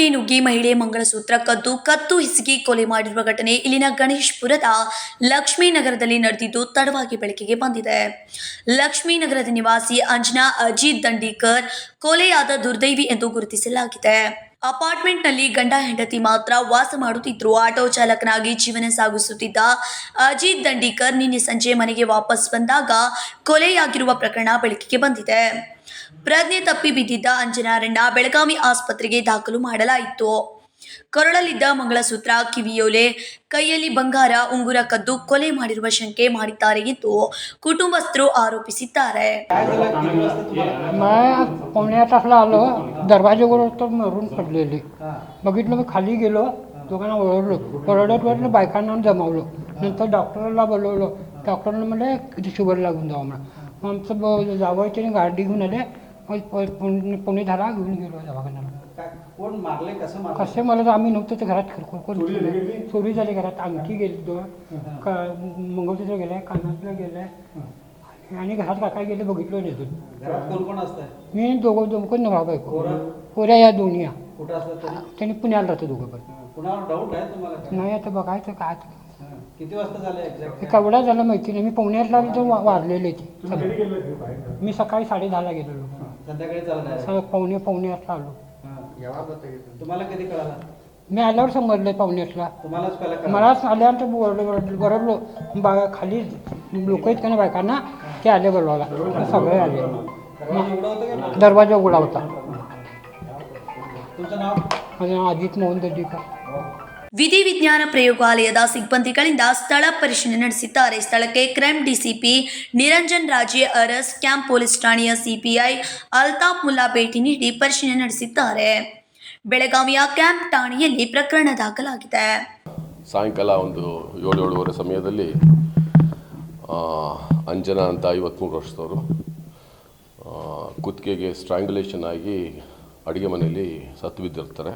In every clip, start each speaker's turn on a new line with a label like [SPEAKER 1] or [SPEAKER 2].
[SPEAKER 1] ಅಪಾರ್ಟ್ಮೆಂಟ್ಗೆ ನುಗ್ಗಿ ಮಹಿಳೆ ಮಂಗಳಸೂತ್ರ ಕದ್ದು ಕತ್ತು ಹಿಸುಗಿ ಕೊಲೆ ಮಾಡಿರುವ ಘಟನೆ ಇಲ್ಲಿನ ಗಣೇಶ್ಪುರದ ಲಕ್ಷ್ಮೀನಗರದಲ್ಲಿ ನಡೆದಿದ್ದು ತಡವಾಗಿ ಬೆಳಕಿಗೆ ಬಂದಿದೆ. ಲಕ್ಷ್ಮೀನಗರದ ನಿವಾಸಿ ಅಂಜನಾ ಅಜಿತ್ ದಂಡೀಕರ್ ಕೊಲೆಯಾದ ದುರ್ದೈವಿ ಎಂದು ಗುರುತಿಸಲಾಗಿದೆ. ಅಪಾರ್ಟ್ಮೆಂಟ್ನಲ್ಲಿ ಗಂಡ ಹೆಂಡತಿ ಮಾತ್ರ ವಾಸ ಮಾಡುತ್ತಿದ್ರು. ಆಟೋ ಚಾಲಕನಾಗಿ ಜೀವನ ಸಾಗಿಸುತ್ತಿದ್ದ ಅಜಿತ್ ದಂಡೀಕರ್ ನಿನ್ನೆ ಸಂಜೆ ಮನೆಗೆ ವಾಪಸ್ ಬಂದಾಗ ಕೊಲೆಯಾಗಿರುವ ಪ್ರಕರಣ ಬೆಳಕಿಗೆ ಬಂದಿದೆ. ಪ್ರಜ್ಞೆ ತಪ್ಪಿ ಬಿದ್ದಿದ್ದ ಅಂಜನಾರಣ್ಣ ಬೆಳಗಾವಿ ಆಸ್ಪತ್ರೆಗೆ ದಾಖಲು ಮಾಡಲಾಯಿತು. ಕೊರಳಲ್ಲಿದ್ದ ಮಂಗಳಸೂತ್ರ ಕಿವಿಯೋಲೆ ಕೈಯಲ್ಲಿ ಬಂಗಾರ ಉಂಗುರ ಕದ್ದು ಕೊಲೆ ಮಾಡಿರುವ ಶಂಕೆ ಮಾಡಿದ್ದಾರೆ ಎಂದು ಕುಟುಂಬಸ್ಥರು ಆರೋಪಿಸಿದ್ದಾರೆ
[SPEAKER 2] मैं पावणे तासला आलो दरवाजेवर तर मरून पडलेली बघितलं मी खाली गेलो दोघांना ओरडलो ओरडत ओरडलं बायकांना जमावलं नंतर डॉक्टरला बोलवलं डॉक्टरनं म्हणले किती शुगर लागून जावं म्हणून मग आमचं ब जावयाच्याने गाडी घेऊन आले मग प- पुणे पुणे धारा घेऊन गेलो दवाखान्याला
[SPEAKER 3] काय कोण मारले कसं मारले
[SPEAKER 2] कसे मला आम्ही नव्हतं तर घरात खिरखुर कोण चोरी झाली घरात. अंगठी गेली दोन. का मंगळसूत्र गेले कानातलं गेलं आणि घरात काय गेले बघितलं नाही अजून.
[SPEAKER 3] घरात कोण कोण
[SPEAKER 2] मी दोघं दोघं नवरा बायको?
[SPEAKER 3] पोरं?
[SPEAKER 2] पोऱ्या या दोन्ही या.
[SPEAKER 3] कुठं असतात तरी?
[SPEAKER 2] त्यांनी पुण्याला राहतो दोघं पण.
[SPEAKER 3] कुणावर डाऊट आहे तुम्हाला काय?
[SPEAKER 2] नाही आता बघायचं काय ते.
[SPEAKER 3] हं. किती वाजता झाले एक्झॅक्ट
[SPEAKER 2] ते केवढा झालं माहिती नाही. मी पुण्यातला तर वा- वारलेले ते. मी सकाळी साडे दहाला गेलेलो
[SPEAKER 3] संध्याकाळी चालत आहे.
[SPEAKER 2] पावणे पावणे आठला आलो.
[SPEAKER 3] तुम्हाला कधी कळाला?
[SPEAKER 2] मी आल्यावर समजलं पावणे आठला
[SPEAKER 3] तुम्हालाच कळालं?
[SPEAKER 2] मला आल्यानंतर ओरडलो बरडलो बा खाली लोक आहेत का नाही बायकांना? ते आले बोलवायला. सगळे आले.
[SPEAKER 3] दरवाजा उघडा होता तुमचं नाव?
[SPEAKER 2] माझं नाव अजित मोहन दर्डीकर
[SPEAKER 1] ವಿಧಿವಿಜ್ಞಾನ ಪ್ರಯೋಗಾಲಯದ ಸಿಬ್ಬಂದಿಗಳಿಂದ ಸ್ಥಳ ಪರಿಶೀಲನೆ ನಡೆಸಿದ್ದಾರೆ. ಸ್ಥಳಕ್ಕೆ crime DCP Niranjan Raje Aras, camp police ಠಾಣೆಯ ಸಿಪಿಐ ಅಲ್ತಾಫ್ ಮುಲ್ಲಾ ಭೇಟಿ ನೀಡಿ ಪರಿಶೀಲನೆ ನಡೆಸಿದ್ದಾರೆ. ಬೆಳಗಾವಿಯ ಕ್ಯಾಂಪ್ ಠಾಣೆಯಲ್ಲಿ ಪ್ರಕರಣ ದಾಖಲಾಗಿದೆ.
[SPEAKER 4] ಸಾಯಂಕಾಲ ಒಂದು ಏಳು ಏಳುವರೆ ಸಮಯದಲ್ಲಿ ಅಂಜನಾ ಅಂತ ಐವತ್ತ್ಮೂರು ವರ್ಷದವರು ಕುತ್ತಿಗೆಗೆ ಸ್ಟ್ರ್ಯಾಂಗುಲೇಷನ್ ಆಗಿ ಅಡುಗೆ ಮನೆಯಲ್ಲಿ ಸತ್ತು ಬಿದ್ದಿರ್ತಾರೆ.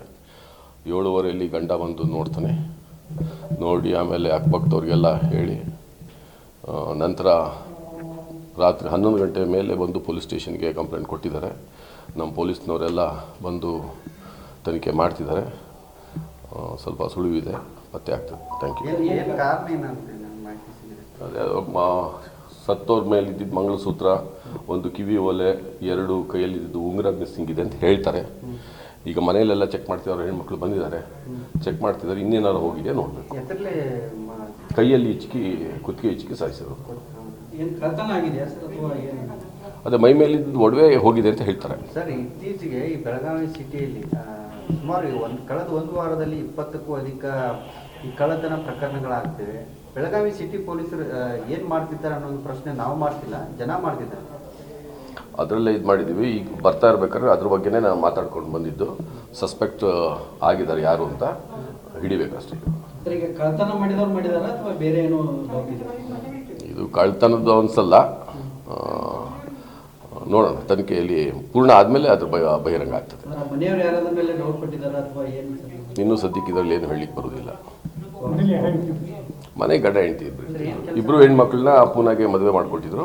[SPEAKER 4] ಏಳುವರೆಯಲ್ಲಿ ಗಂಡ ಬಂದು ನೋಡ್ತಾನೆ. ನೋಡಿ ಆಮೇಲೆ ಅಕ್ಕಪಕ್ಕದವ್ರಿಗೆಲ್ಲ ಹೇಳಿ ನಂತರ ರಾತ್ರಿ ಹನ್ನೊಂದು ಗಂಟೆ ಮೇಲೆ ಬಂದು ಪೊಲೀಸ್ ಸ್ಟೇಷನ್ಗೆ ಕಂಪ್ಲೇಂಟ್ ಕೊಟ್ಟಿದ್ದಾರೆ. ನಮ್ಮ ಪೊಲೀಸ್ನವರೆಲ್ಲ ಬಂದು ತನಿಖೆ ಮಾಡ್ತಿದ್ದಾರೆ. ಸ್ವಲ್ಪ ಸುಳಿವಿದೆ ಪತ್ತೆ ಆಗ್ತದೆ. ಥ್ಯಾಂಕ್ ಯು ಅದೇ ಸತ್ತೋರ್ ಮೇಲೆ ಇದ್ದಿದ್ದು ಮಂಗಳಸೂತ್ರ ಒಂದು ಕಿವಿ ಒಲೆ ಎರಡು ಕೈಯಲ್ಲಿ ಇದ್ದಿದ್ದು ಉಂಗುರ ಮಿಸ್ಸಿಂಗ್ ಇದೆ ಅಂತ ಹೇಳ್ತಾರೆ. ಈಗ ಮನೆಯಲ್ಲೆಲ್ಲ ಚೆಕ್ ಮಾಡ್ತಿದ್ದಾರೆ ಹೆಣ್ಮಕ್ಳು ಬಂದಿದ್ದಾರೆ. ಚೆಕ್ ಮಾಡ್ತಿದ್ದಾರೆ ಇನ್ನೇನಾದ್ರು ಹೋಗಿದೆ ನೋಡಬೇಕು. ಕೈಯಲ್ಲಿ ಹಿಚ್ಕಿ ಕುತ್ತಿಗೆ ಹಿಚ್ಕಿ ಸಾಯಿಸಿದ್ರು ಅದೇ ಮೈ ಮೇಲೆ ಒಡವೆ ಹೋಗಿದೆ ಅಂತ ಹೇಳ್ತಾರೆ.
[SPEAKER 5] ಸರ್ ಇತ್ತೀಚೆಗೆ ಈ ಬೆಳಗಾವಿ ಸಿಟಿಯಲ್ಲಿ ಸುಮಾರು ಒಂದು ಕಳೆದ ಒಂದು ವಾರದಲ್ಲಿ ಇಪ್ಪತ್ತಕ್ಕೂ ಅಧಿಕ ಈ ಕಳ್ಳತನ ಪ್ರಕರಣಗಳಾಗ್ತಿವೆ. ಬೆಳಗಾವಿ ಸಿಟಿ ಪೊಲೀಸರು ಏನು ಮಾಡ್ತಿದ್ದಾರೆ ಅನ್ನೋ ಒಂದು ಪ್ರಶ್ನೆ ನಾವು ಮಾಡ್ತಿಲ್ಲ ಜನ ಮಾಡ್ತಿದ್ದಾರೆ.
[SPEAKER 4] ಅದರಲ್ಲೇ ಇದು ಮಾಡಿದ್ದೀವಿ ಈಗ ಬರ್ತಾ ಇರಬೇಕಾದ್ರೆ ಅದ್ರ ಬಗ್ಗೆನೇ ನಾನು ಮಾತಾಡ್ಕೊಂಡು ಬಂದಿದ್ದು. ಸಸ್ಪೆಕ್ಟ್ ಆಗಿದ್ದಾರೆ ಯಾರು ಅಂತ ಹಿಡಿಬೇಕಷ್ಟೇ.
[SPEAKER 3] ಸರ್ ಈಗ ಕಳ್ತನ ಮಾಡಿದವ್ರು ಮಾಡಿದಾರ ಅಥವಾ ಬೇರೆ ಏನೋ doubt
[SPEAKER 4] ಇದು ಕಳ್ತನದ್ದು ಅನ್ಸಲ್ಲ. ನೋಡೋಣ ತನಿಖೆಯಲ್ಲಿ ಪೂರ್ಣ ಆದಮೇಲೆ ಅದ್ರ ಬ- ಬಹಿರಂಗ ಆಗ್ತದೆ. ಇನ್ನೂ ಸದ್ಯಕ್ಕೆ ಇದರಲ್ಲಿ ಏನು ಹೇಳಲಿಕ್ಕೆ ಬರೋದಿಲ್ಲ ಮನೆ ಗಡ ಹೆಂಡತಿ ಇಬ್ರು. ಇಬ್ರು ಹೆಣ್ಮಕ್ಳನ್ನ ಪೂನಾಗೆ ಮದುವೆ ಮಾಡ್ಕೊಟ್ಟಿದ್ರು